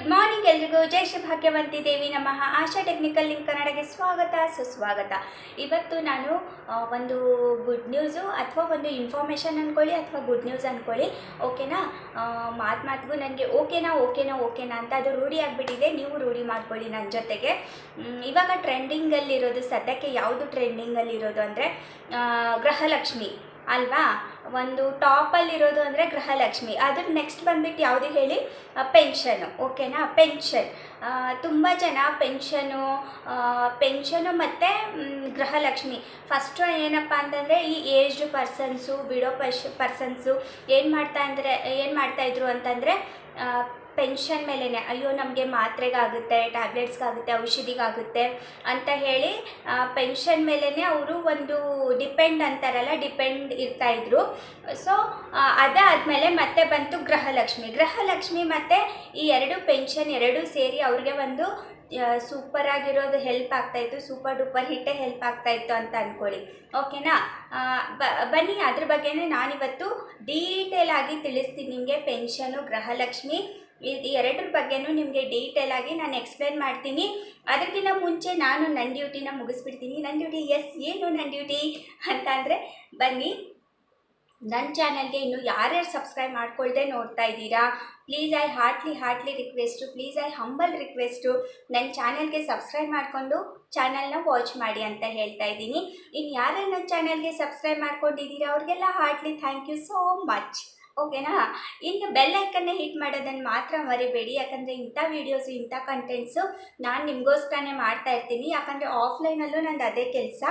Good morning ಎಲ್ರಿಗೂ. ಜೈ ಶ್ರೀ ಭಾಗ್ಯವಂತಿ ದೇವಿ ನಮಃ. ಆಶಾ technical link ಕನ್ನಡಕ್ಕೆ ಸ್ವಾಗತ, ಸುಸ್ವಾಗತ. ಇವತ್ತು ನಾನು ಒಂದು ಗುಡ್ ನ್ಯೂಸು ಅಥವಾ ಒಂದು ಇನ್ಫಾರ್ಮೇಷನ್ ಅಂದ್ಕೊಳ್ಳಿ ಅಥವಾ ಗುಡ್ ನ್ಯೂಸ್ ಅಂದ್ಕೊಳ್ಳಿ ಓಕೆನಾ ಮಾತು ಮಾತಿಗೂ ನನಗೆ ಓಕೆನಾ ಓಕೆನಾ ಓಕೆನಾ ಅಂತ ಅದು ರೂಢಿ ಆಗಿಬಿಟ್ಟಿದೆ. ನೀವು ರೂಢಿ ಮಾಡ್ಕೊಳ್ಳಿ ನನ್ನ ಜೊತೆಗೆ. ಇವಾಗ ಟ್ರೆಂಡಿಂಗಲ್ಲಿರೋದು ಸದ್ಯಕ್ಕೆ ಯಾವುದು ಟ್ರೆಂಡಿಂಗಲ್ಲಿರೋದು ಅಂದರೆ ಗೃಹಲಕ್ಷ್ಮಿ. ಅಲ್ವಾ? ಒಂದು ಟಾಪಲ್ಲಿರೋದು ಅಂದರೆ ಗೃಹಲಕ್ಷ್ಮಿ. ಅದ್ರ ನೆಕ್ಸ್ಟ್ ಬಂದ್ಬಿಟ್ಟು ಯಾವುದು ಹೇಳಿ? ಪೆನ್ಷನು ಓಕೆನಾ ಪೆನ್ಷನ್ ತುಂಬ ಜನ ಪೆನ್ಷನು ಪೆನ್ಷನು ಮತ್ತು ಗೃಹಲಕ್ಷ್ಮಿ. ಫಸ್ಟು ಏನಪ್ಪ ಅಂತಂದರೆ, ಈ ಏಜ್ಡ್ ಪರ್ಸನ್ಸು ವಿಡೋ ಪರ್ಸ್ ಪರ್ಸನ್ಸು ಏನು ಮಾಡ್ತಾ ಅಂದರೆ, ಏನು ಮಾಡ್ತಾಯಿದ್ರು ಅಂತಂದರೆ ಪೆನ್ಷನ್ ಮೇಲೇ ಅಯ್ಯೋ, ನಮಗೆ ಮಾತ್ರೆಗಾಗುತ್ತೆ, ಟ್ಯಾಬ್ಲೆಟ್ಸ್ಗಾಗುತ್ತೆ, ಔಷಧಿಗಾಗುತ್ತೆ ಅಂತ ಹೇಳಿ ಪೆನ್ಷನ್ ಮೇಲೇ ಅವರು ಒಂದು ಡಿಪೆಂಡ್ ಅಂತಾರಲ್ಲ, ಡಿಪೆಂಡ್ ಇರ್ತಾ ಇರ್ತಾಯಿದ್ರು ಸೊ ಅದಾದಮೇಲೆ ಮತ್ತೆ ಬಂತು ಗೃಹಲಕ್ಷ್ಮಿ. ಗೃಹಲಕ್ಷ್ಮಿ ಮತ್ತು ಈ ಎರಡು ಪೆನ್ಷನ್ ಎರಡೂ ಸೇರಿ ಅವ್ರಿಗೆ ಒಂದು ಸೂಪರ್ ಆಗಿರೋದು ಹೆಲ್ಪ್ ಆಗ್ತಾಯಿತ್ತು ಸೂಪರ್ ಡೂಪರ್ ಹಿಟ್ಟೆ ಹೆಲ್ಪ್ ಆಗ್ತಾಯಿತ್ತು ಅಂತ ಅಂದ್ಕೊಳ್ಳಿ ಓಕೆನಾ? ಬನ್ನಿ, ಅದ್ರ ಬಗ್ಗೆನೇ ನಾನಿವತ್ತು ಡೀಟೇಲ್ ಆಗಿ ತಿಳಿಸ್ತೀನಿ ನಿಮಗೆ ಪೆನ್ಷನು, ಗೃಹಲಕ್ಷ್ಮಿ ಇದು ಎರಡರ ಬಗ್ಗೆನೂ ನಿಮಗೆ ಡೀಟೇಲ್ ಆಗಿ ನಾನು ಎಕ್ಸ್ಪ್ಲೇನ್ ಮಾಡ್ತೀನಿ. ಅದಕ್ಕಿಂತ ಮುಂಚೆ ನಾನು ನನ್ನ ಡ್ಯೂಟಿನ ಮುಗಿಸ್ಬಿಡ್ತೀನಿ. ನನ್ನ ಡ್ಯೂಟಿ ಎಸ್ ಏನು ನನ್ನ ಡ್ಯೂಟಿ ಅಂತ ಅಂದರೆ ಬನ್ನಿ. ನನ್ನ ಚಾನಲ್ಗೆ ಇನ್ನು ಯಾರ್ಯಾರು ಸಬ್ಸ್ಕ್ರೈಬ್ ಮಾಡ್ಕೊಳ್ದೆ ನೋಡ್ತಾ ಇದ್ದೀರಾ please I heartly heartly request please I humble request ನನ್ನ ಚಾನಲ್ಗೆ ಸಬ್ಸ್ಕ್ರೈಬ್ ಮಾಡಿಕೊಂಡು ಚಾನಲ್ನ ವಾಚ್ ಮಾಡಿ ಅಂತ ಹೇಳ್ತಾ ಇದ್ದೀನಿ. ಇನ್ನು ಯಾರ್ಯಾರು ನನ್ನ ಚಾನಲ್ಗೆ ಸಬ್ಸ್ಕ್ರೈಬ್ ಮಾಡ್ಕೊಂಡಿದ್ದೀರಾ, ಅವ್ರಿಗೆಲ್ಲ heartly thank you so much ಓಕೆನಾ? ಇನ್ನು ಬೆಲ್ ಐಕನ್ನೇ ಹಿಟ್ ಮಾಡೋದನ್ನು ಮಾತ್ರ ಮರಿಬೇಡಿ, ಯಾಕಂದರೆ ಇಂಥ ವೀಡಿಯೋಸು ಇಂಥ ಕಂಟೆಂಟ್ಸು ನಾನು ನಿಮಗೋಸ್ಕರನೇ ಮಾಡ್ತಾ ಇರ್ತೀನಿ. ಯಾಕಂದರೆ ಆಫ್ಲೈನಲ್ಲೂ ನಂದು ಅದೇ ಕೆಲಸ.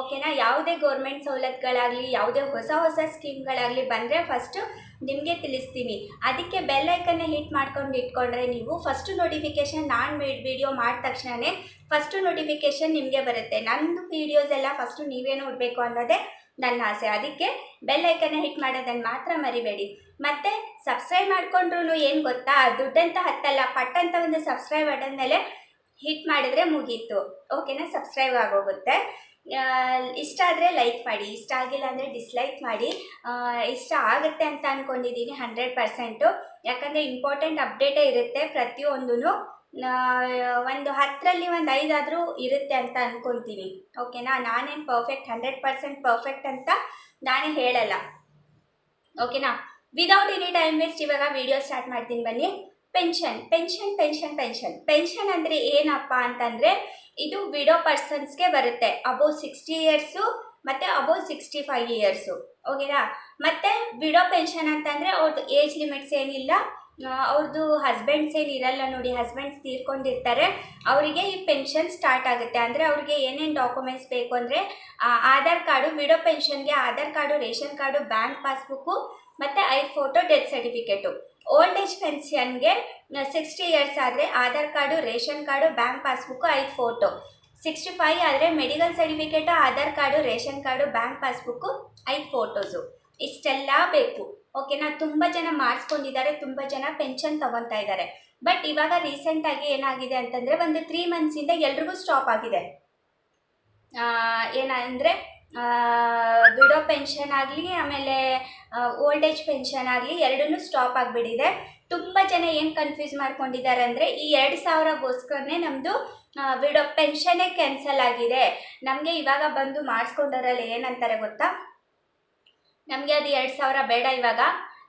ಓಕೆನಾ? ಯಾವುದೇ ಗೌರ್ಮೆಂಟ್ ಸವಲತ್ತುಗಳಾಗಲಿ, ಯಾವುದೇ ಹೊಸ ಹೊಸ ಸ್ಕೀಮ್ಗಳಾಗಲಿ ಬಂದರೆ ಫಸ್ಟು ನಿಮಗೆ ತಿಳಿಸ್ತೀನಿ. ಅದಕ್ಕೆ ಬೆಲ್ ಐಕನ್ನೇ ಹಿಟ್ ಮಾಡ್ಕೊಂಡು ಇಟ್ಕೊಂಡ್ರೆ ನೀವು ಫಸ್ಟು ನೋಟಿಫಿಕೇಷನ್ ನಾನು ವಿಡಿಯೋ ಮಾಡಿದ ತಕ್ಷಣವೇ ಫಸ್ಟು ನೋಟಿಫಿಕೇಷನ್ ನಿಮಗೆ ಬರುತ್ತೆ. ನಂದು ವೀಡಿಯೋಸ್ ಎಲ್ಲ ಫಸ್ಟು ನೀವೇ ನೋಡಬೇಕು ಅನ್ನೋದೇ ನನ್ನ ಆಸೆ. ಅದಕ್ಕೆ ಬೆಲ್ ಐಕನ್ನ ಹಿಟ್ ಮಾಡೋದನ್ನು ಮಾತ್ರ ಮರಿಬೇಡಿ. ಮತ್ತು ಸಬ್ಸ್ಕ್ರೈಬ್ ಮಾಡಿಕೊಂಡ್ರೂ ಏನು ಗೊತ್ತಾ? ದುಡ್ಡಂತ ಹತ್ತಲ್ಲ, ಪಟ್ಟಂತ ಒಂದು ಸಬ್ಸ್ಕ್ರೈಬ್ ಬಟನ್ ಮೇಲೆ ಹಿಟ್ ಮಾಡಿದರೆ ಮುಗೀತು. ಓಕೆನಾ ಸಬ್ಸ್ಕ್ರೈಬ್ ಆಗೋಗುತ್ತೆ. ಇಷ್ಟ ಆದರೆ ಲೈಕ್ ಮಾಡಿ. ಇಷ್ಟ ಆಗಿಲ್ಲ ಅಂದರೆ ಡಿಸ್ಲೈಕ್ ಮಾಡಿ. ಇಷ್ಟ ಆಗುತ್ತೆ ಅಂತ ಅಂದ್ಕೊಂಡಿದ್ದೀನಿ ಹಂಡ್ರೆಡ್ ಪರ್ಸೆಂಟು ಯಾಕಂದರೆ ಇಂಪಾರ್ಟೆಂಟ್ ಅಪ್ಡೇಟೇ ಇರುತ್ತೆ ಪ್ರತಿಯೊಂದೂ ಒಂದು ಹತ್ತರಲ್ಲಿ ಒಂದು ಐದಾದರೂ ಇರುತ್ತೆ ಅಂತ ಅಂದ್ಕೊತೀನಿ ಓಕೆನಾ? ನಾನೇನು ಪರ್ಫೆಕ್ಟ್ ಹಂಡ್ರೆಡ್ ಪರ್ಸೆಂಟ್ ಪರ್ಫೆಕ್ಟ್ ಅಂತ ನಾನೇ ಹೇಳಲ್ಲ. ಓಕೆನಾ? ವಿದೌಟ್ ಎನಿ ಟೈಮ್ ವೇಸ್ಟ್ ಇವಾಗ ವಿಡಿಯೋ ಸ್ಟಾರ್ಟ್ ಮಾಡ್ತೀನಿ ಬನ್ನಿ. Pension pension pension pension pension ಅಂದರೆ ಏನಪ್ಪ ಅಂತಂದರೆ ಇದು ವಿಡೋ ಪರ್ಸನ್ಸ್ಗೆ ಬರುತ್ತೆ. ಅಬೋವ್ ಸಿಕ್ಸ್ಟಿ ಇಯರ್ಸು ಮತ್ತು ಅಬೋವ್ ಸಿಕ್ಸ್ಟಿ ಫೈವ್ ಇಯರ್ಸು ಓಕೆನಾ? ಮತ್ತು ವಿಡೋ ಪೆನ್ಷನ್ ಅಂತಂದರೆ ಅವ್ರದ್ದು ಏಜ್ ಲಿಮಿಟ್ಸ್ ಏನಿಲ್ಲ. ಅವ್ರದ್ದು ಹಸ್ಬೆಂಡ್ಸ್ ಏನು ಇರಲ್ಲ ನೋಡಿ ಹಸ್ಬೆಂಡ್ಸ್ ತೀರ್ಕೊಂಡಿರ್ತಾರೆ. ಅವರಿಗೆ ಈ ಪೆನ್ಷನ್ ಸ್ಟಾರ್ಟ್ ಆಗುತ್ತೆ. ಅಂದರೆ ಅವ್ರಿಗೆ ಏನೇನು ಡಾಕ್ಯುಮೆಂಟ್ಸ್ ಬೇಕು ಅಂದರೆ Aadhaar card widow ಪೆನ್ಷನ್ಗೆ Aadhaar card, ration card bank passbook ಮತ್ತು ಐದು photo death certificate old age ಪೆನ್ಷನ್ಗೆ sixty years ಆದರೆ Aadhaar card, ration card bank passbook ಐದು ಫೋಟೋ ಸಿಕ್ಸ್ಟಿ ಫೈವ್ ಆದರೆ medical certificate Aadhaar card, ration card bank passbook ಐದು photos ಇಷ್ಟೆಲ್ಲ ಬೇಕು. ಓಕೆನಾ ತುಂಬ ಜನ ಮಾಡಿಸ್ಕೊಂಡಿದ್ದಾರೆ, ತುಂಬ ಜನ ಪೆನ್ಷನ್ ತಗೊತಾ ಇದ್ದಾರೆ. ಬಟ್ ಇವಾಗ ರೀಸೆಂಟಾಗಿ ಏನಾಗಿದೆ ಅಂತಂದರೆ ಒಂದು ತ್ರೀ ಮಂತ್ಸಿಂದ ಎಲ್ರಿಗೂ ಸ್ಟಾಪ್ ಆಗಿದೆ. ಏನಂದರೆ ವಿಡೋ ಪೆನ್ಷನ್ ಆಗಲಿ, ಆಮೇಲೆ ಓಲ್ಡ್ ಏಜ್ ಪೆನ್ಷನ್ ಆಗಲಿ ಎರಡೂ ಸ್ಟಾಪ್ ಆಗಿಬಿಟ್ಟಿದೆ. ತುಂಬ ಜನ ಏನು ಕನ್ಫ್ಯೂಸ್ ಮಾಡ್ಕೊಂಡಿದ್ದಾರೆ ಅಂದರೆ ಈ ಎರಡು ಸಾವಿರಗೋಸ್ಕರನೇ ನಮ್ಮದು ವಿಡೋ ಪೆನ್ಷನ್ನೇ ಕ್ಯಾನ್ಸಲ್ ಆಗಿದೆ. ನಮಗೆ ಇವಾಗ ಬಂದು ಮಾಡಿಸ್ಕೊಂಡವರಲ್ಲಿ ಏನಂತಾರೆ ಗೊತ್ತಾ? ನಮಗೆ ಅದು ಎರಡು ಸಾವಿರ ಬೇಡ ಇವಾಗ.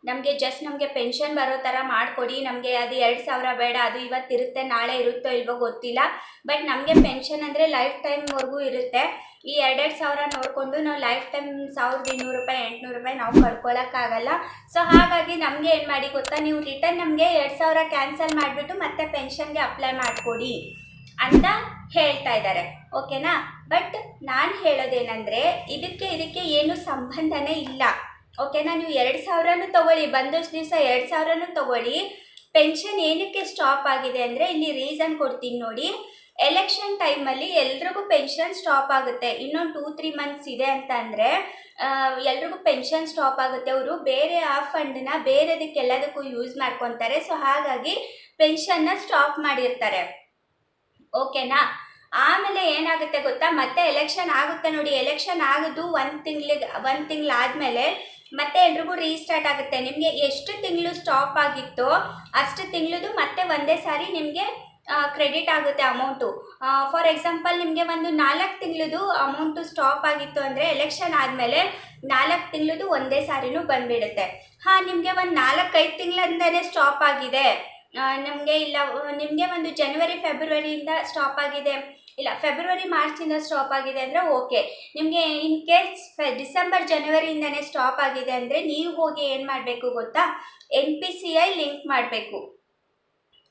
ನಮಗೆ ಜಸ್ಟ್ ನಮಗೆ ಪೆನ್ಷನ್ ಬರೋ ಥರ ಮಾಡಿಕೊಡಿ. ನಮಗೆ ಅದು ಎರಡು ಸಾವಿರ ಬೇಡ, ಅದು ಇವತ್ತಿರುತ್ತೆ ನಾಳೆ ಇರುತ್ತೋ ಇಲ್ವೋ ಗೊತ್ತಿಲ್ಲ. ಬಟ್ ನಮಗೆ ಪೆನ್ಷನ್ ಅಂದರೆ ಲೈಫ್ ಟೈಮ್ವರೆಗೂ ಇರುತ್ತೆ. ಈ ಎರಡೆರಡು ಸಾವಿರ ನೋಡಿಕೊಂಡು ನಾವು ಲೈಫ್ ಟೈಮ್ ಸಾವಿರದ ಇನ್ನೂರು ರೂಪಾಯಿ, ಎಂಟುನೂರು ರೂಪಾಯಿ ನಾವು ಪಡ್ಕೊಳ್ಳೋಕ್ಕಾಗಲ್ಲ ಸೊ ಹಾಗಾಗಿ ನಮಗೆ ಏನು ಮಾಡಿ ಗೊತ್ತಾ? ನೀವು ರಿಟರ್ನ್ ನಮಗೆ ಎರಡು ಸಾವಿರ ಕ್ಯಾನ್ಸಲ್ ಮಾಡಿಬಿಟ್ಟು ಮತ್ತೆ ಪೆನ್ಷನ್ಗೆ ಅಪ್ಲೈ ಮಾಡಿಕೊಡಿ ಅಂತ ಹೇಳ್ತಾ ಇದ್ದಾರೆ. ಓಕೆನಾ ಬಟ್ ನಾನು ಹೇಳೋದೇನೆಂದರೆ ಇದಕ್ಕೆ ಇದಕ್ಕೆ ಏನು ಸಂಬಂಧನೇ ಇಲ್ಲ. ಓಕೆನಾ ನೀವು ಎರಡು ಸಾವಿರನೂ ತಗೊಳ್ಳಿ ಬಂದಷ್ಟು ದಿವಸ ಎರಡು ಸಾವಿರನೂ ತಗೊಳ್ಳಿ. ಪೆನ್ಷನ್ ಏನಕ್ಕೆ ಸ್ಟಾಪ್ ಆಗಿದೆ ಅಂದರೆ ಇಲ್ಲಿ ರೀಸನ್ ಕೊಡ್ತೀನಿ ನೋಡಿ. ಎಲೆಕ್ಷನ್ ಟೈಮಲ್ಲಿ ಎಲ್ರಿಗೂ ಪೆನ್ಷನ್ ಸ್ಟಾಪ್ ಆಗುತ್ತೆ. ಇನ್ನೊಂದು ಟೂ ತ್ರೀ ಮಂತ್ಸ್ ಇದೆ ಅಂತ ಅಂದರೆ ಎಲ್ರಿಗೂ ಪೆನ್ಷನ್ ಸ್ಟಾಪ್ ಆಗುತ್ತೆ. ಅವರು ಬೇರೆ ಆ ಫಂಡನ್ನ ಬೇರೆದಕ್ಕೆ ಎಲ್ಲದಕ್ಕೂ ಯೂಸ್ ಮಾಡ್ಕೊತಾರೆ. ಸೊ ಹಾಗಾಗಿ ಪೆನ್ಷನ್ನ ಸ್ಟಾಪ್ ಮಾಡಿರ್ತಾರೆ. ಓಕೆನಾ ಆಮೇಲೆ ಏನಾಗುತ್ತೆ ಗೊತ್ತಾ? ಮತ್ತೆ ಎಲೆಕ್ಷನ್ ಆಗುತ್ತೆ ನೋಡಿ ಎಲೆಕ್ಷನ್ ಆಗೋದು ಒಂದು ತಿಂಗ್ಳಿಗೆ, ಒಂದು ತಿಂಗಳಾದಮೇಲೆ ಮತ್ತೆ ಎಲ್ರಿಗೂ ರೀಸ್ಟಾರ್ಟ್ ಆಗುತ್ತೆ. ನಿಮಗೆ ಎಷ್ಟು ತಿಂಗಳು ಸ್ಟಾಪ್ ಆಗಿತ್ತೋ ಅಷ್ಟು ತಿಂಗಳದು ಮತ್ತೆ ಒಂದೇ ಸಾರಿ ನಿಮಗೆ ಕ್ರೆಡಿಟ್ ಆಗುತ್ತೆ ಅಮೌಂಟು ಫಾರ್ ಎಕ್ಸಾಂಪಲ್ ನಿಮಗೆ ಒಂದು ನಾಲ್ಕು ತಿಂಗಳದು ಅಮೌಂಟು ಸ್ಟಾಪ್ ಆಗಿತ್ತು ಅಂದರೆ ಎಲೆಕ್ಷನ್ ಆದಮೇಲೆ ನಾಲ್ಕು ತಿಂಗಳದು ಒಂದೇ ಸಾರಿನೂ ಬಂದ್ಬಿಡುತ್ತೆ. ಹಾಂ, ನಿಮಗೆ ಒಂದು ನಾಲ್ಕೈದು ತಿಂಗಳಿಂದನೇ ಸ್ಟಾಪ್ ಆಗಿದೆ. ನಮಗೆ ಇಲ್ಲ, ನಿಮಗೆ ಒಂದು ಜನವರಿ ಫೆಬ್ರವರಿಯಿಂದ ಸ್ಟಾಪ್ ಆಗಿದೆ. ಇಲ್ಲ ಫೆಬ್ರವರಿ ಮಾರ್ಚಿಂದ ಸ್ಟಾಪ್ ಆಗಿದೆ ಅಂದರೆ ಓಕೆ ನಿಮಗೆ ಇನ್ ಕೇಸ್ ಡಿಸೆಂಬರ್ ಜನವರಿಯಿಂದನೇ ಸ್ಟಾಪ್ ಆಗಿದೆ ಅಂದರೆ ನೀವು ಹೋಗಿ ಏನು ಮಾಡಬೇಕು ಗೊತ್ತಾ? N P C I link ಮಾಡಬೇಕು.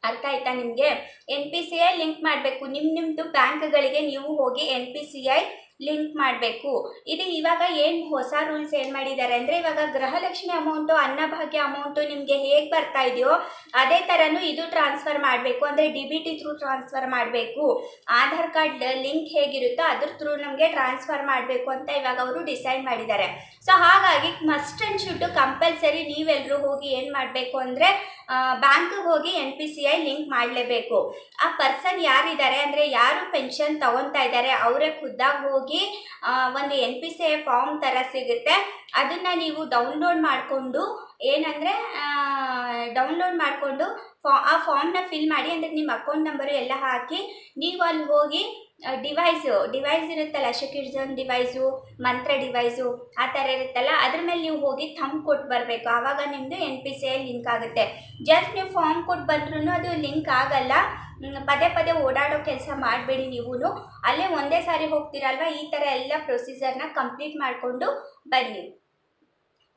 ಅರ್ಥ ಆಯ್ತಾ ನಿಮಗೆ? N P C I link ಮಾಡಬೇಕು. ನಿಮ್ಮ ನಿಮ್ಮದು ಬ್ಯಾಂಕ್ಗಳಿಗೆ ನೀವು ಹೋಗಿ N P C I link ಮಾಡಬೇಕು. ಇದು ಇವಾಗ ಏನು ಹೊಸ ರೂಲ್ಸ್ ಏನು ಮಾಡಿದ್ದಾರೆ ಅಂದರೆ ಇವಾಗ ಗೃಹಲಕ್ಷ್ಮಿ ಅಮೌಂಟು ಅನ್ನಭಾಗ್ಯ ಅಮೌಂಟು ನಿಮಗೆ ಹೇಗೆ ಬರ್ತಾ ಇದೆಯೋ ಅದೇ ಥರನೂ ಇದು ಟ್ರಾನ್ಸ್ಫರ್ ಮಾಡಬೇಕು. ಅಂದರೆ D B T through transfer ಮಾಡಬೇಕು. ಆಧಾರ್ ಕಾರ್ಡ್ ಲಿಂಕ್ ಹೇಗಿರುತ್ತೋ ಅದ್ರ ಥ್ರೂ ನಮಗೆ ಟ್ರಾನ್ಸ್ಫರ್ ಮಾಡಬೇಕು ಅಂತ ಇವಾಗ ಅವರು ಡಿಸೈಡ್ ಮಾಡಿದ್ದಾರೆ. ಸೊ ಹಾಗಾಗಿ ಮಸ್ಟ್ ಆ್ಯಂಡ್ ಶುಡ್ ಕಂಪಲ್ಸರಿ ನೀವೆಲ್ಲರೂ ಹೋಗಿ ಏನು ಮಾಡಬೇಕು ಅಂದರೆ ಬ್ಯಾಂಕಿಗೆ ಹೋಗಿ N P C I link ಮಾಡಲೇಬೇಕು. ಆ ಪರ್ಸನ್ ಯಾರಿದ್ದಾರೆ ಅಂದರೆ ಯಾರು ಪೆನ್ಷನ್ ತಗೊತಾ ಇದ್ದಾರೆ, ಅವರೇ ಖುದ್ದಾಗಿ ಹೋಗಿ ಒಂದು N P C I form ಥರ ಸಿಗುತ್ತೆ. ಅದನ್ನು ನೀವು ಡೌನ್ಲೋಡ್ ಮಾಡಿಕೊಂಡು, ಏನಂದರೆ ಡೌನ್ಲೋಡ್ ಮಾಡಿಕೊಂಡು, ಫಾ, ಆ ಫಾರ್ಮ್ನ ಫಿಲ್ ಮಾಡಿ, ಅಂದರೆ ನಿಮ್ಮ ಅಕೌಂಟ್ ನಂಬರು ಎಲ್ಲ ಹಾಕಿ, ನೀವು ಅಲ್ಲಿ ಹೋಗಿ ಡಿವೈಸು ಡಿವೈಸ್ ಇರುತ್ತಲ್ಲ, ಶಕಿರ್ಜನ್ ಡಿವೈಸು ಮಂತ್ರ ಡಿವೈಸು ಆ ಥರ ಇರುತ್ತಲ್ಲ, ಅದ್ರ ಮೇಲೆ ನೀವು ಹೋಗಿ ಥಮ್ ಕೊಟ್ಟು ಬರಬೇಕು. ಆವಾಗ ನಿಮ್ಮದು N P C I link ಆಗುತ್ತೆ. ಜಸ್ಟ್ ನೀವು ಫಾರ್ಮ್ ಕೊಟ್ಟು ಬಂದ್ರೂ ಅದು ಲಿಂಕ್ ಆಗಲ್ಲ. ಪದೇ ಪದೇ ಓಡಾಡೋ ಕೆಲಸ ಮಾಡಬೇಡಿ ನೀವು ಅಲ್ಲೇ ಒಂದೇ ಸಾರಿ ಹೋಗ್ತೀರಲ್ವ? ಈ ಥರ ಎಲ್ಲ ಪ್ರೊಸೀಜರ್ನ ಕಂಪ್ಲೀಟ್ ಮಾಡಿಕೊಂಡು ಬನ್ನಿ.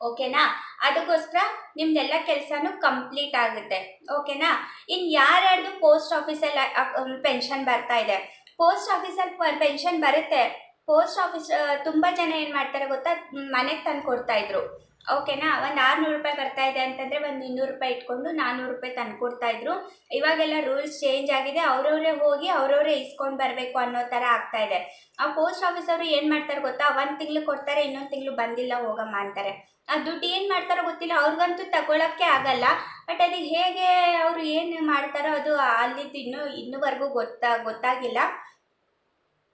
ಓಕೆನಾ? ಅದಕ್ಕೋಸ್ಕರ ನಿಮ್ದೆಲ್ಲ ಕೆಲಸನೂ ಕಂಪ್ಲೀಟ್ ಆಗುತ್ತೆ. ಓಕೆನಾ? ಇನ್ನು ಯಾರ್ಯಾರ್ದು ಪೋಸ್ಟ್ ಆಫೀಸಲ್ಲಿ ಪೆನ್ಷನ್ ಬರ್ತಾ ಇದೆ? ಪೋಸ್ಟ್ ಆಫೀಸಲ್ಲಿ ಪೆನ್ಷನ್ ಬರುತ್ತೆ. ಪೋಸ್ಟ್ ಆಫೀಸ್ ತುಂಬ ಜನ ಏನು ಮಾಡ್ತಾರೆ ಗೊತ್ತಾ? ಮನೆಗೆ ತಂದು ಕೊಡ್ತಾ ಇದ್ರು. ಓಕೆನಾ? ಒಂದು ಆರುನೂರು ರೂಪಾಯಿ ಬರ್ತಾ ಇದೆ ಅಂತಂದರೆ ಒಂದು ಇನ್ನೂರು ರೂಪಾಯಿ ಇಟ್ಕೊಂಡು ನಾನ್ನೂರು ರೂಪಾಯಿ ತಂದು ಕೊಡ್ತಾ ಇದ್ರು. ಇವಾಗೆಲ್ಲ ರೂಲ್ಸ್ ಚೇಂಜ್ ಆಗಿದೆ. ಅವರವರೇ ಹೋಗಿ ಅವರವರೇ ಇಸ್ಕೊಂಡು ಬರಬೇಕು ಅನ್ನೋ ಥರ ಆಗ್ತಾ ಇದೆ. ಆ ಪೋಸ್ಟ್ ಆಫೀಸ್ ಏನು ಮಾಡ್ತಾರೆ ಗೊತ್ತಾ? ಒಂದು ತಿಂಗಳು ಕೊಡ್ತಾರೆ, ಇನ್ನೊಂದು ತಿಂಗಳು ಬಂದಿಲ್ಲ ಹೋಗಮ್ಮ ಅಂತಾರೆ. ಆ ದುಡ್ಡು ಏನು ಮಾಡ್ತಾರೋ ಗೊತ್ತಿಲ್ಲ. ಅವ್ರಿಗಂತೂ ತಗೊಳಕ್ಕೆ ಆಗಲ್ಲ. ಬಟ್ ಅದಕ್ಕೆ ಹೇಗೆ ಅವರು ಏನು ಮಾಡ್ತಾರೋ ಅದು ಅಲ್ಲಿದ್ದು ಇನ್ನೂ ಇನ್ನೂವರೆಗೂ ಗೊತ್ತಾ, ಗೊತ್ತಾಗಿಲ್ಲ.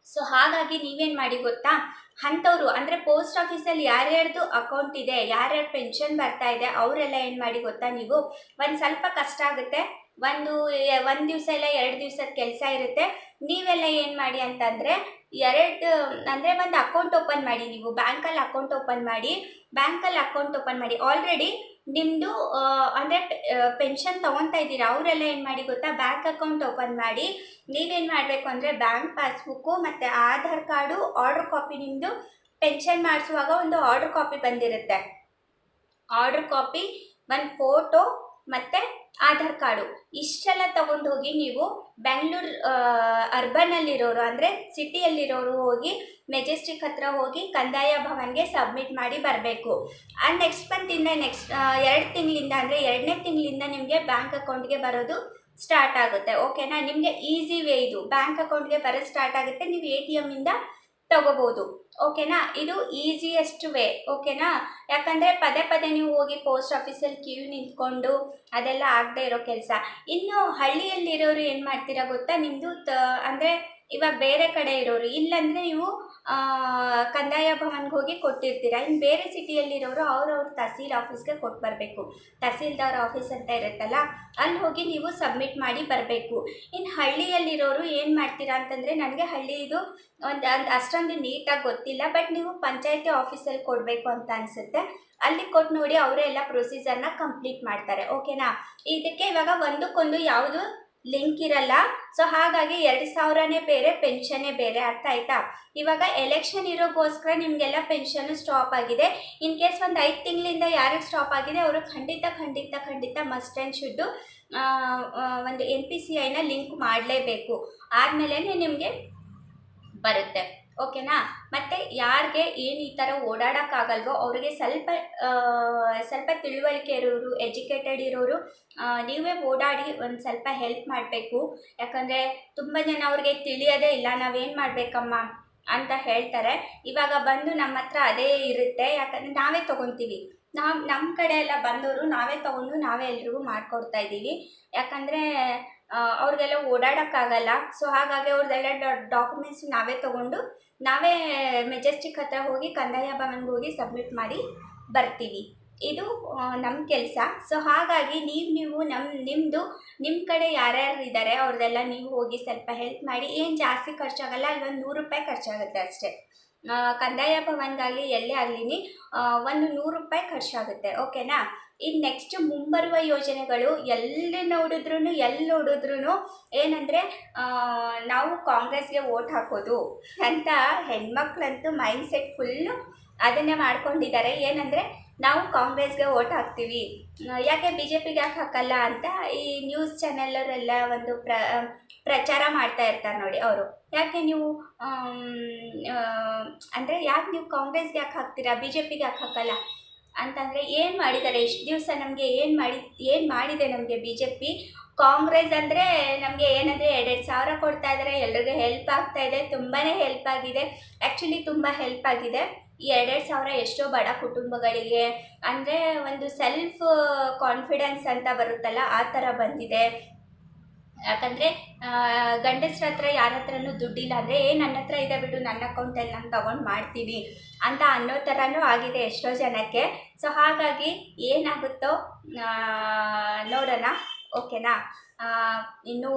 ಸೊ ಹಾಗಾಗಿ ನೀವೇನು ಮಾಡಿ ಗೊತ್ತಾ? ಅಂಥವ್ರು, ಅಂದರೆ ಪೋಸ್ಟ್ ಆಫೀಸಲ್ಲಿ ಯಾರ್ಯಾರ್ದು ಅಕೌಂಟ್ ಇದೆ, ಯಾರ್ಯಾರು ಪೆನ್ಷನ್ ಬರ್ತಾ ಇದೆ, ಅವರೆಲ್ಲ ಏನು ಮಾಡಿ ಗೊತ್ತಾ ನೀವು? ಒಂದು ಸ್ವಲ್ಪ ಕಷ್ಟ ಆಗುತ್ತೆ. ಒಂದು ಒಂದು ದಿವಸ ಇಲ್ಲ, ಎರಡು ದಿವಸದ ಕೆಲಸ ಇರುತ್ತೆ. ನೀವೆಲ್ಲ ಏನು ಮಾಡಿ ಅಂತಂದರೆ ಎರಡು, ಅಂದರೆ ಒಂದು ಅಕೌಂಟ್ ಓಪನ್ ಮಾಡಿ, ನೀವು ಬ್ಯಾಂಕಲ್ಲಿ ಅಕೌಂಟ್ ಓಪನ್ ಮಾಡಿ ಬ್ಯಾಂಕಲ್ಲಿ ಅಕೌಂಟ್ ಓಪನ್ ಮಾಡಿ. ಆಲ್ರೆಡಿ ನಿಮ್ಮದು ಅಂದರೆ ಪೆನ್ಷನ್ ತೊಗೊತಾ ಇದ್ದೀರಾ? ಅವರೆಲ್ಲ ಏನು ಮಾಡಿ ಗೊತ್ತಾ? ಬ್ಯಾಂಕ್ ಅಕೌಂಟ್ ಓಪನ್ ಮಾಡಿ, ನೀವೇನು ಮಾಡಬೇಕು ಅಂದರೆ ಬ್ಯಾಂಕ್ ಪಾಸ್ಬುಕ್ಕು ಮತ್ತು ಆಧಾರ್ ಕಾರ್ಡು ಆರ್ಡ್ರ್ ಕಾಪಿ ನಿಮ್ಮದು ಪೆನ್ಷನ್ ಮಾಡಿಸುವಾಗ ಒಂದು ಆರ್ಡ್ರ್ ಕಾಪಿ ಬಂದಿರುತ್ತೆ. ಆರ್ಡ್ರ್ ಕಾಪಿ ಒಂದು ಫೋಟೋ ಮತ್ತು ಆಧಾರ್ ಕಾರ್ಡು. ಇಷ್ಟೆಲ್ಲ ತಗೊಂಡು ಹೋಗಿ ನೀವು ಬೆಂಗಳೂರು ಅರ್ಬನಲ್ಲಿರೋರು ಅಂದರೆ ಸಿಟಿಯಲ್ಲಿರೋರು ಹೋಗಿ ಮೆಜೆಸ್ಟಿಕ್ ಹತ್ರ ಹೋಗಿ ಕಂದಾಯ ಭವನ್ಗೆ ಸಬ್ಮಿಟ್ ಮಾಡಿ ಬರಬೇಕು. ಆ ನೆಕ್ಸ್ಟ್ ಮಂತಿಂದ ನೆಕ್ಸ್ಟ್ ಎರಡು ತಿಂಗಳಿಂದ ಅಂದರೆ ಎರಡನೇ ತಿಂಗಳಿಂದ ನಿಮಗೆ ಬ್ಯಾಂಕ್ ಅಕೌಂಟ್ಗೆ ಬರೋದು ಸ್ಟಾರ್ಟ್ ಆಗುತ್ತೆ. ಓಕೆನಾ ನಿಮಗೆ ಈಸಿ ವೇ ಇದು. ಬ್ಯಾಂಕ್ ಅಕೌಂಟ್ಗೆ ಬರೋದು ಸ್ಟಾರ್ಟ್ ಆಗುತ್ತೆ. ನೀವು ಎ ಟಿ ಎಮ್ಮಿಂದ ತಗೋಬೋದು ಓಕೆನಾ ಇದು ಈಸಿಯೆಸ್ಟ್ ವೇ ಓಕೆನಾ ಯಾಕಂದರೆ ಪದೇ ಪದೇ ನೀವು ಹೋಗಿ ಪೋಸ್ಟ್ ಆಫೀಸಲ್ಲಿ ಕ್ಯೂ ನಿಂತ್ಕೊಂಡು ಅದೆಲ್ಲ ಆಗದೆ ಇರೋ ಕೆಲಸ. ಇನ್ನು ಹಳ್ಳಿಯಲ್ಲಿರೋರು ಏನು ಮಾಡ್ತೀರಾ ಗೊತ್ತಾ? ನಿಮ್ಮದು ತ ಅಂದರೆ ಇವಾಗ ಬೇರೆ ಕಡೆ ಇರೋರು, ಇಲ್ಲಾಂದರೆ ನೀವು ಕಂದಾಯ ಭವನ್ಗೆ ಹೋಗಿ ಕೊಟ್ಟಿರ್ತೀರ? ಇನ್ನು ಬೇರೆ ಸಿಟಿಯಲ್ಲಿರೋರು ಅವ್ರವ್ರ ತಹಸೀಲ್ ಆಫೀಸ್ಗೆ ಕೊಟ್ಟು ಬರಬೇಕು. ತಹಸೀಲ್ದಾರ್ ಆಫೀಸ್ ಅಂತ ಇರುತ್ತಲ್ಲ ಅಲ್ಲಿ ಹೋಗಿ ನೀವು ಸಬ್ಮಿಟ್ ಮಾಡಿ ಬರಬೇಕು. ಇನ್ನು ಹಳ್ಳಿಯಲ್ಲಿರೋರು ಏನು ಮಾಡ್ತೀರಾ ಅಂತಂದರೆ, ನನಗೆ ಹಳ್ಳಿದು ಒಂದು ಒಂದು ಅಷ್ಟೊಂದು ನೀಟಾಗಿ ಗೊತ್ತಿಲ್ಲ, ಬಟ್ ನೀವು ಪಂಚಾಯತಿ ಆಫೀಸಲ್ಲಿ ಕೊಡಬೇಕು ಅಂತ ಅನಿಸುತ್ತೆ. ಅಲ್ಲಿ ಕೊಟ್ಟು ನೋಡಿ ಅವರೇ ಎಲ್ಲ ಪ್ರೊಸೀಜರ್ನ ಕಂಪ್ಲೀಟ್ ಮಾಡ್ತಾರೆ. ಓಕೆನಾ ಇದಕ್ಕೆ ಇವಾಗ ಒಂದಕ್ಕೊಂದು ಯಾವುದು ಲಿಂಕ್ ಇರಲ್ಲ. ಸೊ ಹಾಗಾಗಿ ಎರಡು ಸಾವಿರನೇ ಬೇರೆ, ಪೆನ್ಷನ್ನೇ ಬೇರೆ ಅರ್ಥ ಆಯ್ತಾ? ಇವಾಗ ಎಲೆಕ್ಷನ್ ಇರೋಗೋಸ್ಕರ ನಿಮಗೆಲ್ಲ ಪೆನ್ಷನ್ ಸ್ಟಾಪ್ ಆಗಿದೆ. ಇನ್ ಕೇಸ್ ಒಂದು ಐದು ತಿಂಗಳಿಂದ ಯಾರಿಗೆ ಸ್ಟಾಪ್ ಆಗಿದೆ, ಅವರು ಖಂಡಿತ ಖಂಡಿತ ಖಂಡಿತ ಮಸ್ಟ್ ಆ್ಯಂಡ್ ಶುಡ್ಡು ಒಂದು ಎನ್ ಪಿ ಸಿ ಐನ ಲಿಂಕ್ ಮಾಡಲೇಬೇಕು. ಆದಮೇಲೆ ನಿಮಗೆ ಬರುತ್ತೆ. ಓಕೆನಾ? ಮತ್ತು ಯಾರಿಗೆ ಏನು ಈ ಥರ ಓಡಾಡೋಕ್ಕಾಗಲ್ವೋ ಅವರಿಗೆ ಸ್ವಲ್ಪ ಸ್ವಲ್ಪ ತಿಳುವಳಿಕೆ ಇರೋರು ಎಜುಕೇಟೆಡ್ ಇರೋರು ನೀವೇ ಓಡಾಡಿ ಒಂದು ಸ್ವಲ್ಪ ಹೆಲ್ಪ್ ಮಾಡಬೇಕು. ಯಾಕಂದರೆ ತುಂಬ ಜನ ಅವ್ರಿಗೆ ತಿಳಿಯೋದೇ ಇಲ್ಲ, ನಾವೇನು ಮಾಡಬೇಕಮ್ಮ ಅಂತ ಹೇಳ್ತಾರೆ. ಇವಾಗ ಬಂದು ನಮ್ಮ ಹತ್ರ ಅದೇ ಇರುತ್ತೆ. ಯಾಕಂದರೆ ನಾವೇ ತೊಗೊತೀವಿ. ನಾವು ನಮ್ಮ ಕಡೆ ಎಲ್ಲ ಬಂದವರು ನಾವೇ ತೊಗೊಂಡು ನಾವೇ ಎಲ್ರಿಗೂ ಮಾಡ್ಕೊಡ್ತಾ ಇದ್ದೀವಿ. ಯಾಕಂದರೆ ಅವ್ರಿಗೆಲ್ಲ ಓಡಾಡೋಕ್ಕಾಗಲ್ಲ. ಸೊ ಹಾಗಾಗಿ ಅವ್ರದ್ದೆಲ್ಲ ಡಾಕ್ಯುಮೆಂಟ್ಸ್ ನಾವೇ ತೊಗೊಂಡು, ನಾವೇ ಮೆಜೆಸ್ಟಿಕ್ ಹತ್ರ ಹೋಗಿ ಕಂದಾಯ ಭವನ್ಗೆ ಹೋಗಿ ಸಬ್ಮಿಟ್ ಮಾಡಿ ಬರ್ತೀವಿ. ಇದು ನಮ್ಮ ಕೆಲಸ. ಸೊ ಹಾಗಾಗಿ ನೀವು ನೀವು ನಮ್ಮ ನಿಮ್ಮದು ನಿಮ್ಮ ಕಡೆ ಯಾರ್ಯಾರು ಇದ್ದಾರೆ ಅವ್ರದ್ದೆಲ್ಲ ನೀವು ಹೋಗಿ ಸ್ವಲ್ಪ ಹೆಲ್ಪ್ ಮಾಡಿ. ಏನು ಜಾಸ್ತಿ ಖರ್ಚಾಗಲ್ಲ ಅಲ್ಲಿ ಒಂದು ನೂರು ರೂಪಾಯಿ ಖರ್ಚಾಗುತ್ತೆ ಅಷ್ಟೇ. ಕಂದಾಯ ಭವನ್ಗಾಗಲಿ, ಎಲ್ಲೇ ಆಗಲಿ ಒಂದು ನೂರು ರೂಪಾಯಿ ಖರ್ಚಾಗುತ್ತೆ. ಓಕೆನಾ ಇನ್ನು ನೆಕ್ಸ್ಟ್ ಮುಂಬರುವ ಯೋಜನೆಗಳು ಎಲ್ಲಿ ನೋಡಿದ್ರು ಎಲ್ಲಿ ನೋಡಿದ್ರು ಏನಂದರೆ ನಾವು ಕಾಂಗ್ರೆಸ್ಗೆ ವೋಟ್ ಹಾಕೋದು ಅಂತ ಹೆಣ್ಮಕ್ಳಂತೂ ಮೈಂಡ್ ಸೆಟ್ ಫುಲ್ಲು ಅದನ್ನೇ ಮಾಡ್ಕೊಂಡಿದ್ದಾರೆ. ಏನಂದರೆ, ನಾವು ಕಾಂಗ್ರೆಸ್ಗೆ ವೋಟ್ ಹಾಕ್ತೀವಿ. ಯಾಕೆ ಬಿ ಜೆ ಪಿಗೆ ಯಾಕೆ ಹಾಕಲ್ಲ ಅಂತ ಈ ನ್ಯೂಸ್ ಚಾನೆಲ್ಲರೆಲ್ಲ ಒಂದು ಪ್ರ, ಪ್ರಚಾರ ಮಾಡ್ತಾ ಇರ್ತಾರೆ ನೋಡಿ ಅವರು. ಯಾಕೆ ನೀವು ಅಂದರೆ ಯಾಕೆ ನೀವು ಕಾಂಗ್ರೆಸ್ಗೆ ಯಾಕೆ ಹಾಕ್ತೀರಾ ಬಿ ಜೆ ಪಿಗೆ ಯಾಕೆ ಹಾಕಲ್ಲ? ಅಂತಂದರೆ ಏನು ಮಾಡಿದ್ದಾರೆ? ಇಷ್ಟು ದಿವಸ ನಮಗೆ ಏನು ಮಾಡಿ, ಏನು ಮಾಡಿದೆ ನಮಗೆ ಬಿ ಜೆ ಪಿ ಕಾಂಗ್ರೆಸ್ ಅಂದರೆ ನಮಗೆ ಏನಂದರೆ ಎರಡೆರಡು ಸಾವಿರ ಕೊಡ್ತಾ ಇದ್ದಾರೆ ಎಲ್ರಿಗೂ ಹೆಲ್ಪ್ ಆಗ್ತಾ ಇದೆ ತುಂಬಾ ಹೆಲ್ಪ್ ಆಗಿದೆ. ಆ್ಯಕ್ಚುಲಿ ತುಂಬ ಹೆಲ್ಪ್ ಆಗಿದೆ. ಈ ಎರಡೆರಡು ಸಾವಿರ ಎಷ್ಟೋ ಬಡ ಕುಟುಂಬಗಳಿಗೆ, ಅಂದರೆ ಒಂದು ಸೆಲ್ಫ್ ಕಾನ್ಫಿಡೆನ್ಸ್ ಅಂತ ಬರುತ್ತಲ್ಲ, ಆ ಥರ ಬಂದಿದೆ. ಯಾಕಂದರೆ ಗಂಡಸ್ರ ಹತ್ರ ಯಾರ ಹತ್ರನೂ ದುಡ್ಡಿಲ್ಲ ಅಂದರೆ, ಏ, ನನ್ನ ಹತ್ರ ಇದೆ ಬಿಡು, ನನ್ನ ಅಕೌಂಟಲ್ಲಿ ನಾನು ತೊಗೊಂಡು ಮಾಡ್ತೀನಿ ಅಂತ ಅನ್ನೋ ಥರನೂ ಆಗಿದೆ ಎಷ್ಟೋ ಜನಕ್ಕೆ. ಸೊ ಹಾಗಾಗಿ ಏನಾಗುತ್ತೋ ನೋಡೋಣ. ಓಕೆನಾ? ಇನ್ನೂ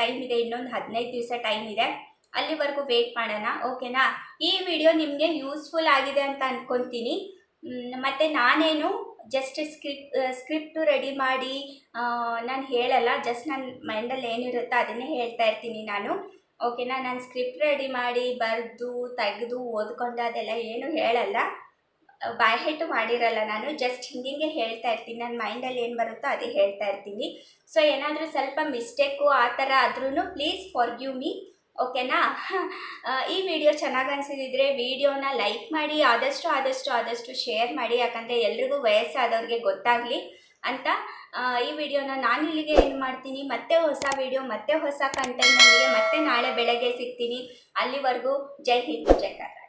ಟೈಮ್ ಇದೆ, ಇನ್ನೊಂದು ಹದಿನೈದು ದಿವಸ ಟೈಮ್ ಇದೆ. ಅಲ್ಲಿವರೆಗೂ ವೆಯ್ಟ್ ಮಾಡೋಣ. ಓಕೆನಾ? ಈ ವಿಡಿಯೋ ನಿಮಗೆ ಯೂಸ್ಫುಲ್ ಆಗಿದೆ ಅಂತ ಅಂದ್ಕೊತೀನಿ ಮತ್ತೆ ನಾನೇನು ಜಸ್ಟ್ ಸ್ಕ್ರಿಪ್ ಸ್ಕ್ರಿಪ್ಟು ರೆಡಿ ಮಾಡಿ ನಾನು ಹೇಳಲ್ಲ ಜಸ್ಟ್ ನನ್ನ ಮೈಂಡಲ್ಲಿ ಏನಿರುತ್ತೋ ಅದನ್ನೇ ಹೇಳ್ತಾ ಇರ್ತೀನಿ ನಾನು. ಓಕೆನಾ ನಾನು ಸ್ಕ್ರಿಪ್ಟ್ ರೆಡಿ ಮಾಡಿ, ಬರೆದು, ತೆಗೆದು, ಓದ್ಕೊಂಡು ಅದೆಲ್ಲ ಏನು ಹೇಳಲ್ಲ. ಬಾಯ್ ಹೆಟ್ಟು ಮಾಡಿರಲ್ಲ ನಾನು ಜಸ್ಟ್ ಹಿಂಗೆ ಹೇಳ್ತಾ ಇರ್ತೀನಿ. ನನ್ನ ಮೈಂಡಲ್ಲಿ ಏನು ಬರುತ್ತೋ ಅದೇ ಹೇಳ್ತಾ ಇರ್ತೀನಿ. ಸೊ ಏನಾದರೂ ಸ್ವಲ್ಪ ಮಿಸ್ಟೇಕು ಆ ಥರ ಆದ್ರೂ ಪ್ಲೀಸ್ ಫಾರ್ಗ್ಯೂ ಮೀ ಓಕೆನಾ? ಈ ವಿಡಿಯೋ ಚೆನ್ನಾಗಿ ಅನಿಸಿದಿದ್ರೆ ವಿಡಿಯೋನ ಲೈಕ್ ಮಾಡಿ, ಆದಷ್ಟು ಆದಷ್ಟು ಆದಷ್ಟು ಶೇರ್ ಮಾಡಿ, ಯಾಕಂದರೆ ಎಲ್ರಿಗೂ ವಯಸ್ಸಾದವ್ರಿಗೆ ಗೊತ್ತಾಗಲಿ ಅಂತ. ಈ ವಿಡಿಯೋನ ನಾನು ಇಲ್ಲಿಗೆ ಏನು ಮಾಡ್ತೀನಿ. ಮತ್ತೆ ಹೊಸ ವಿಡಿಯೋ, ಮತ್ತೆ ಹೊಸ ಕಂಟೆಂಟ್ ನನಗೆ ಮತ್ತೆ ನಾಳೆ ಬೆಳಗ್ಗೆ ಸಿಗ್ತೀನಿ. ಅಲ್ಲಿವರೆಗೂ ಜೈ ಹಿಂದ್, ಜೈ ಕರ್ನಾಟಕ